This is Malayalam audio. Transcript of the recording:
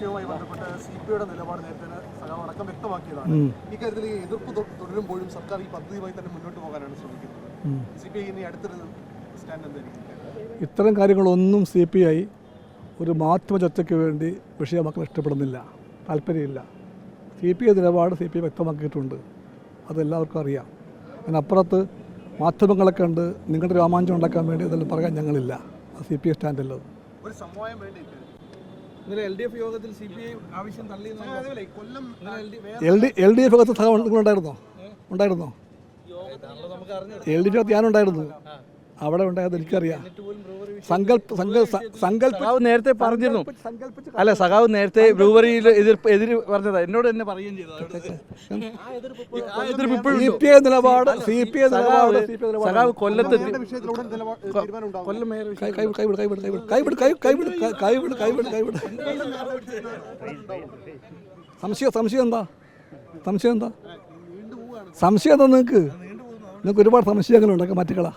വിഷയവുമായി ബന്ധപ്പെട്ട് സി പി ഐയുടെ നിലപാട് നേരത്തെ സഖാവ് അടക്കം വ്യക്തമാക്കിയതാണ്. ഇക്കാര്യത്തിൽ എതിർപ്പ് തുടരുമ്പോഴും സർക്കാർ ഈ പദ്ധതിയുമായി തന്നെ മുന്നോട്ട് പോകാനാണ് ശ്രമിക്കുന്നത്. സി പി ഐ ഇനി അടുത്തൊരു സ്റ്റാൻഡ് എന്തായിരിക്കും? ഇത്തരം കാര്യങ്ങളൊന്നും സി പി ഐ ഒരു മാധ്യമ ചർച്ചയ്ക്ക് വേണ്ടി വിഷയമാക്കാൻ ഇഷ്ടപ്പെടുന്നില്ല. താല്പര്യമില്ല. സി പി ഐ നിലപാട് സി പി ഐ വ്യക്തമാക്കിയിട്ടുണ്ട്. അതെല്ലാവർക്കും അറിയാം. അതിനപ്പുറത്ത് മാധ്യമങ്ങളൊക്കെ ഉണ്ട്. നിങ്ങളുടെ രോമാഞ്ചം ഉണ്ടാക്കാൻ വേണ്ടി ഇതെല്ലാം പറയാൻ ഞങ്ങളില്ല. സി പി ഐ സ്റ്റാൻഡല്ലത് ഒരു സമവായം വേണ്ടി എൽ ഡി എഫ് യോഗത്തിൽ സി പി ഐ ആവശ്യം തള്ളി അതേപോലെ ഈ കൊല്ലം L D L D F അകത്ത് സഹ ഉണ്ടായിരുന്നോ? ഉണ്ടായിരുന്നോ? എൽ ഡി എഫ് ഞാനുണ്ടായിരുന്നു. അവിടെ ഉണ്ടായത് എനിക്കറിയാം. സങ്കല്പ സങ്കല്പ സങ്കല്പ നേരത്തെ പറഞ്ഞിരുന്നു. അല്ല സഖാവ് നേരത്തെ ബ്രൂവറിയിൽ എതിർ എതിര് പറഞ്ഞതാ. എന്നോട് തന്നെ പറയുകയും ചെയ്തു. സി. പി ഐ നിലപാട് സി പി ഐ നിലപാട് സഖാവ് കൊല്ലത്ത് കൊല്ലം കൈവിട് കൈവിട് കൈവിട് കൈവിട് കൈവിട് കൈവിട് കൈവിട് കൈവിട് സംശയം സംശയം എന്താ? സംശയം എന്താ? സംശയം എന്താ നിങ്ങൾക്ക് നിങ്ങൾക്ക് ഒരുപാട് സംശയങ്ങളുണ്ട് മറ്റുകളാണ് മാറ്റിക്കളാ